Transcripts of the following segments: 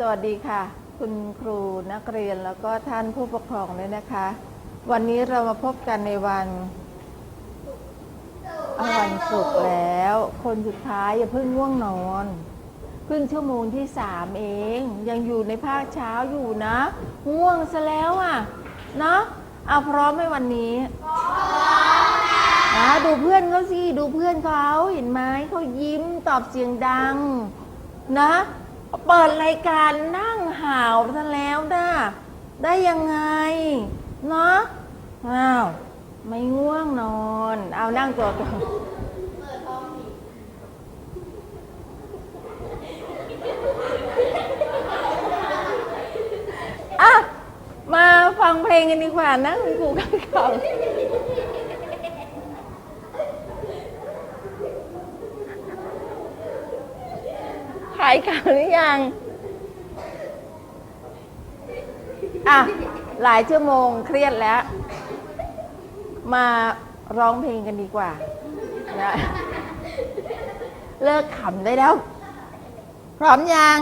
สวัสดีค่ะ คุณครูนักเรียนแล้วก็ท่านผู้ปกครองด้วยนะคะ วันนี้เรามาพบกันในวันวันศุกร์แล้ว คนสุดท้ายอย่าเพิ่งง่วงนอนเพิ่งชั่วโมงที่สามเอง ยังอยู่ในภาคเช้าอยู่นะ ง่วงซะแล้วอะเนาะเอาพร้อมไหมวันนี้พร้อมค่ะดูเพื่อนเขาสิ ดูเพื่อนเขาเห็นไหมเขายิ้มตอบเสียงดัง นะ เปิดรายการนั่งห่าวซะแล้วนะได้ยังไง เนาะอ้าว ไม่ง่วงนอน เอานั่งตัวตรงอะ มาฟังเพลงกันดีกว่านะ คุณครูกันก่อน หายข่าวหรือยัง อะ หลายชั่วโมงเครียดแล้ว มาร้องเพลงกันดีกว่านะเลิกขำได้แล้ว พร้อมยัง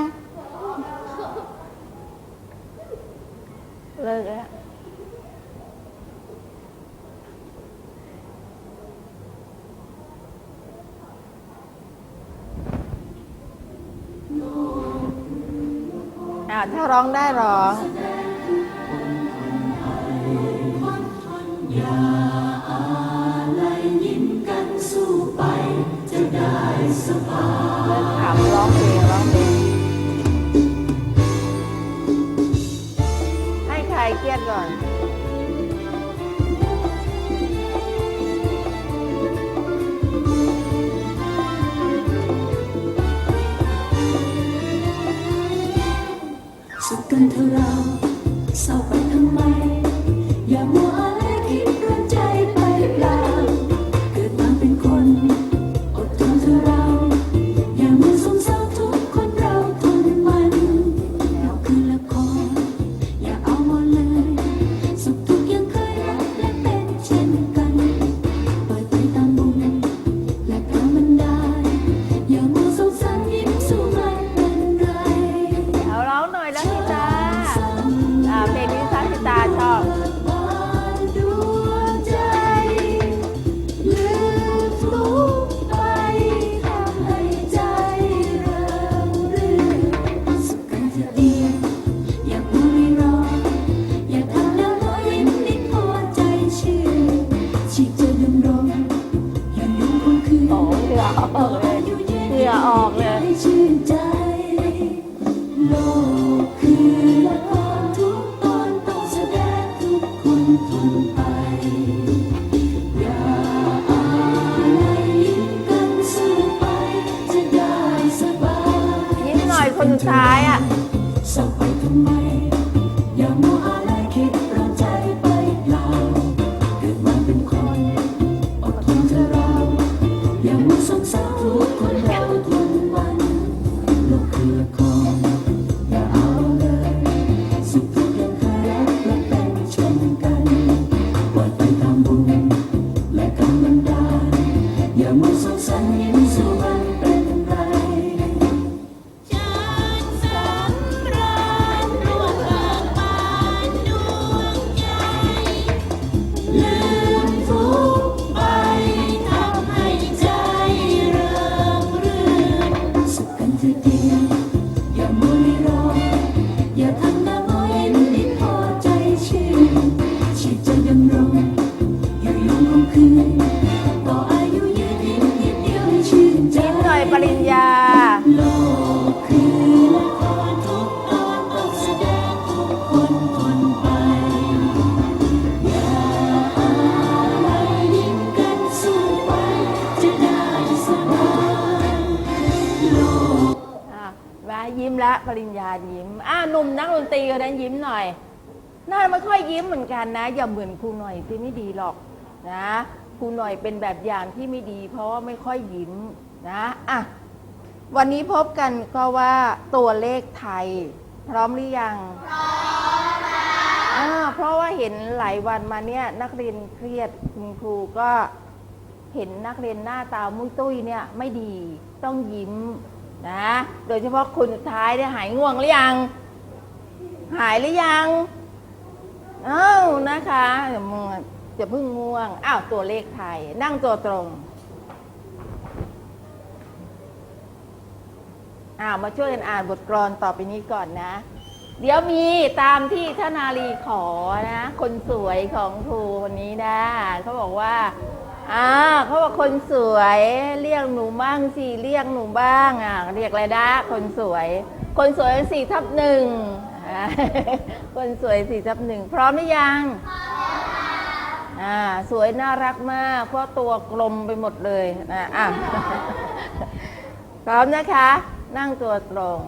เลิกแล้ว อะถ้าร้องได้ร้องเลิกขำร้องเพลง สุขกันเถอะเราเศร้าไปทำไม อย่ามัว คนสุดท้ายอะ เศร้าไปทำไม อย่ามัว มายิ้มละปริญญายิ้มอ่าหนุ่มนักดนตรีคนนั้นยิ้มหน่อยหน้าไม่ค่อยยิ้มเหมือนกันนะ อย่าเหมือนครูหน่อยที่ไม่ดีหรอกนะครูหน่อยเป็นแบบอย่างที่ไม่ดี เพราะว่าไม่ค่อยยิ้มนะอะวันนี้พบกันก็ว่าตัวเลขไทย พร้อมหรือยังพร้อมค่ะเพราะว่าเห็นหลายวันมาเนี่ยนักเรียนเครียดคุณครูก็เห็นนักเรียนหน้าตามุ้ยตุ้ยเนี่ยไม่ดีต้องยิ้ม นะ โดยเฉพาะคนสุดท้ายได้หายง่วงหรือยัง หายหรือยังเอ้านะคะจะเพิ่งง่วงอ้าวตัวเลขไทย นั่งตัวตรงอ้าวมาช่วยกันอ่านบทกลอนต่อไปนี้ก่อนนะ เดี๋ยวมีตามที่ท่านาลีขอนะ คนสวยของครูวันนี้นะเขาบอกว่า อ่าเขาบอกคนสวยเรียกหนูบ้างสิเรียกหนูบ้างอะเรียกอะไรนะคนสวย คนสวยสี่ทับหนึ่งคนสวยสี่ทับหนึ่งพร้อมหรือยังอ่าสวยน่ารักมาก เพราะตัวกลมไปหมดเลยนะอะพร้อมนะคะ นั่งตัวตรง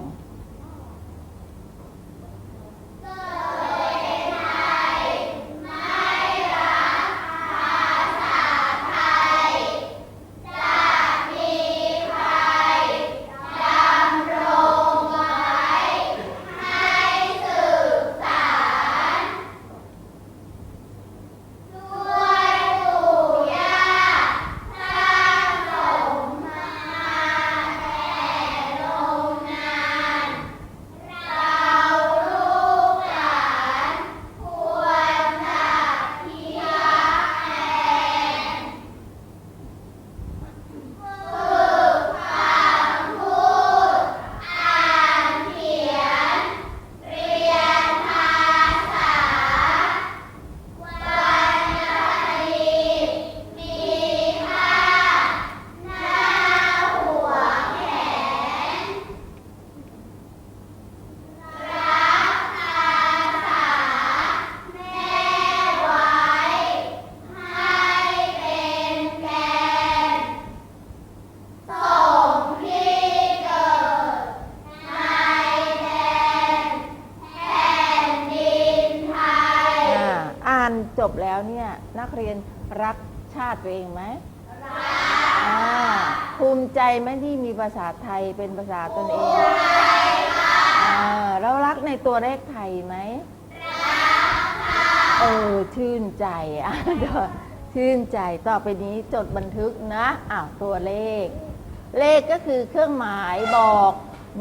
จบแล้วเนี่ยนักเรียนรักชาติตัวเองไหมรักภูมิใจไหมที่มีภาษาไทยเป็นภาษาตนเองอ่าแล้วรักในตัวเลขไทยไหมเออชื่นใจอะเดี๋ยวชื่นใจต่อไปนี้จดบันทึกนะอ้าวตัวเลข เลขก็คือเครื่องหมายบอก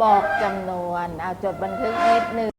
บอกจำนวนเอาจดบันทึกนิดนึง